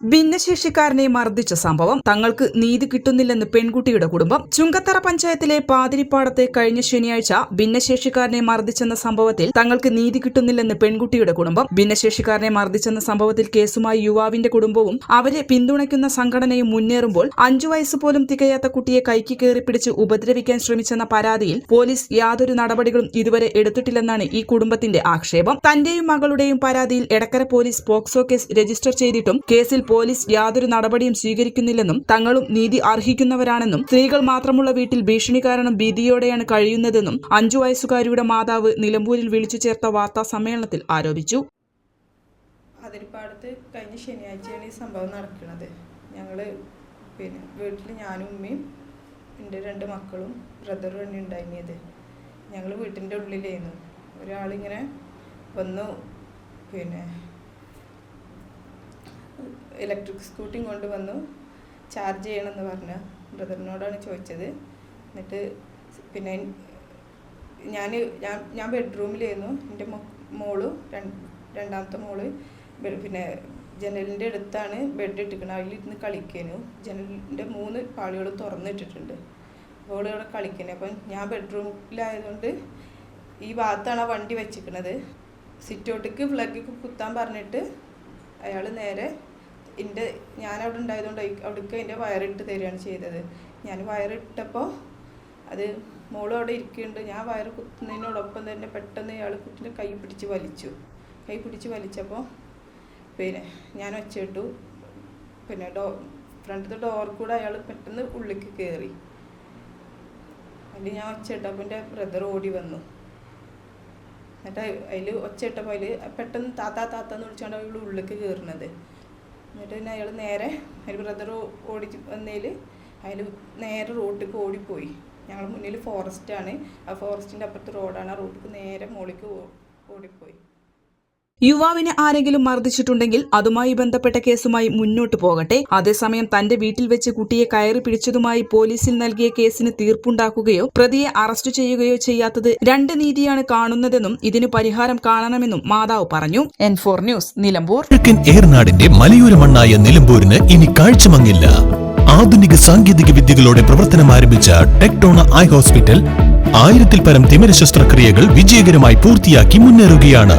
ഭിന്നശേഷിക്കാരനെ മർദ്ദിച്ച സംഭവം തങ്ങൾക്ക് നീതി കിട്ടുന്നില്ലെന്ന് പെൺകുട്ടിയുടെ കുടുംബം. ചുങ്കത്തറ പഞ്ചായത്തിലെ പാതിരിപ്പാടത്തെ കഴിഞ്ഞ ശനിയാഴ്ച ഭിന്നശേഷിക്കാരനെ മർദ്ദിച്ചെന്ന സംഭവത്തിൽ തങ്ങൾക്ക് നീതി കിട്ടുന്നില്ലെന്ന് പെൺകുട്ടിയുടെ കുടുംബം. ഭിന്നശേഷിക്കാരനെ മർദ്ദിച്ചെന്ന സംഭവത്തിൽ കേസുമായി യുവാവിന്റെ കുടുംബവും അവരെ പിന്തുണയ്ക്കുന്ന സംഘടനയും മുന്നേറുമ്പോൾ അഞ്ചു വയസ്സ് പോലും തികയാത്ത കുട്ടിയെ കൈക്ക് കയറി പിടിച്ച് ഉപദ്രവിക്കാൻ ശ്രമിച്ചെന്ന പരാതിയിൽ പോലീസ് യാതൊരു നടപടികളും ഇതുവരെ എടുത്തിട്ടില്ലെന്നാണ് ഈ കുടുംബത്തിന്റെ ആക്ഷേപം. തന്റെയും മകളുടെയും പരാതിയിൽ Edakkara police pocso case register ചെയ്തിട്ടും കേസിൽ പോലീസ് യാതൊരു നടപടിയും സ്വീകരിക്കുന്നില്ലെന്നും തങ്ങളും നീതി അർഹിക്കുന്നവരാണെന്നും സ്ത്രീകൾ മാത്രമുള്ള വീട്ടിൽ ഭീഷണി കാരണം ഭീതിയോടെയാണ് കഴിയുന്നതെന്നും അഞ്ചു വയസ്സുകാരിയുടെ മാതാവ് നിലമ്പൂരിൽ വിളിച്ചു ചേർത്ത വാർത്താ സമ്മേളനത്തിൽ ആരോപിച്ചു. അതിരിപ്പാടത്ത് കഴിഞ്ഞ ശനിയാഴ്ചയാണ് ഈ സംഭവം നടക്കുന്നത്. ഞങ്ങൾ പിന്നെ വീട്ടിൽ ഞാനും ഉമ്മയും എന്റെ രണ്ട് മക്കളും ബ്രദറും തന്നെ ഉണ്ടായിരുന്നത്. ഞങ്ങൾ വീട്ടിന്റെ ഉള്ളിലായിരുന്നു. ഒരാളിങ്ങനെ വന്നു പിന്നെ ഇലക്ട്രിക് സ്കൂട്ടിയും കൊണ്ടുവന്നു. ചാർജ് ചെയ്യണമെന്ന് പറഞ്ഞു. ബ്രദറിനോടാണ് ചോദിച്ചത്. എന്നിട്ട് പിന്നെ ഞാൻ ഞാൻ ഞാൻ ബെഡ്റൂമിലായിരുന്നു. എന്റെ മോൾ രണ്ടാമത്തെ മോൾ പിന്നെ ജനലിന്റെ അടുത്താണ് ബെഡ് ഇട്ടിരിക്കുന്നത്. അതിലിരുന്ന് കളിക്കാനു. ജനലിന്റെ മൂന്ന് പാളികൾ തുറന്നിട്ടിട്ടുണ്ട്. അപ്പോൾ ഇവിടെ കളിക്കുന്നത് അപ്പം ഞാൻ ബെഡ്റൂമിലായതുകൊണ്ട് ഈ ഭാഗത്താണ് ആ വണ്ടി വെച്ചിരിക്കുന്നത്. സിറ്റൗട്ടിക്ക് ഫ്ലഗ് കുത്താൻ പറഞ്ഞിട്ട് അയാൾ നേരെ എന്റെ ഞാൻ അവിടെ ഉണ്ടായതുകൊണ്ട് അവിടേക്ക് എന്റെ വയറിട്ട് തരികയാണ് ചെയ്തത്. ഞാൻ വയറിട്ടപ്പോൾ അത് മോളും അവിടെ ഇരിക്കുന്നുണ്ട്. ഞാൻ വയറ് കുത്തുന്നതിനോടൊപ്പം തന്നെ പെട്ടെന്ന് ഇയാൾ കുട്ടിന്റെ കൈ പിടിച്ച് വലിച്ചു. കൈ പിടിച്ച് വലിച്ചപ്പോൾ പിന്നെ ഞാൻ ഒച്ചയിട്ടു. പിന്നെ ഡോ ഫ്രണ്ടിലത്തെ ഡോർ കൂടെ അയാൾ പെട്ടെന്ന് ഉള്ളിലേക്ക് കയറി അതിൽ ഞാൻ ഒച്ചയിട്ടപ്പോൾ എന്റെ ബ്രദർ ഓടി വന്നു. എന്നിട്ട് അതിൽ ഒച്ചയിട്ടപ്പോൾ അതിൽ പെട്ടെന്ന് താത്ത താത്താന്ന് വിളിച്ചുകൊണ്ട് അവൾ ഉള്ളിലേക്ക് കയറുന്നത് എന്നിട്ട് പിന്നെ അയാൾ നേരെ അതിൽ ബ്രദർ ഓടി വന്നതിൽ അതിൽ നേരെ റോട്ടിലേക്ക് ഓടിപ്പോയി. ഞങ്ങൾ മുന്നിൽ ഫോറസ്റ്റാണ് ആ ഫോറസ്റ്റിന്റെ അപ്പുറത്ത് റോഡാണ് ആ റോട്ടിലേക്ക് നേരെ മുകളിലേക്ക് ഓടിപ്പോയി. യുവാവിനെ ആരെങ്കിലും മർദ്ദിച്ചിട്ടുണ്ടെങ്കിൽ അതുമായി ബന്ധപ്പെട്ട കേസുമായി മുന്നോട്ടു പോകട്ടെ. അതേസമയം തന്റെ വീട്ടിൽ വെച്ച് കുട്ടിയെ കയറി പിടിച്ചതുമായി പോലീസിൽ നൽകിയ കേസിന് തീർപ്പുണ്ടാക്കുകയോ പ്രതിയെ അറസ്റ്റ് ചെയ്യുകയോ ചെയ്യാത്തത് രണ്ട് നീതിയാണ് കാണുന്നതെന്നും ഇതിന് പരിഹാരം കാണണമെന്നും മാതാവ് പറഞ്ഞു. N news Nilambur. കിഴക്കൻ ഏർനാടിന്റെ മലയോര മണ്ണായ നിലമ്പൂരിന് ഇനി കാഴ്ചമങ്ങില്ല. ആധുനിക സാങ്കേതിക വിദ്യകളോടെ പ്രവർത്തനം ആരംഭിച്ച ടെക്ടോണ ഐ ഹോസ്പിറ്റൽ ആയിരത്തിൽ പരം തിമിര ശസ്ത്രക്രിയകൾ വിജയകരമായി പൂർത്തിയാക്കി മുന്നേറുകയാണ്.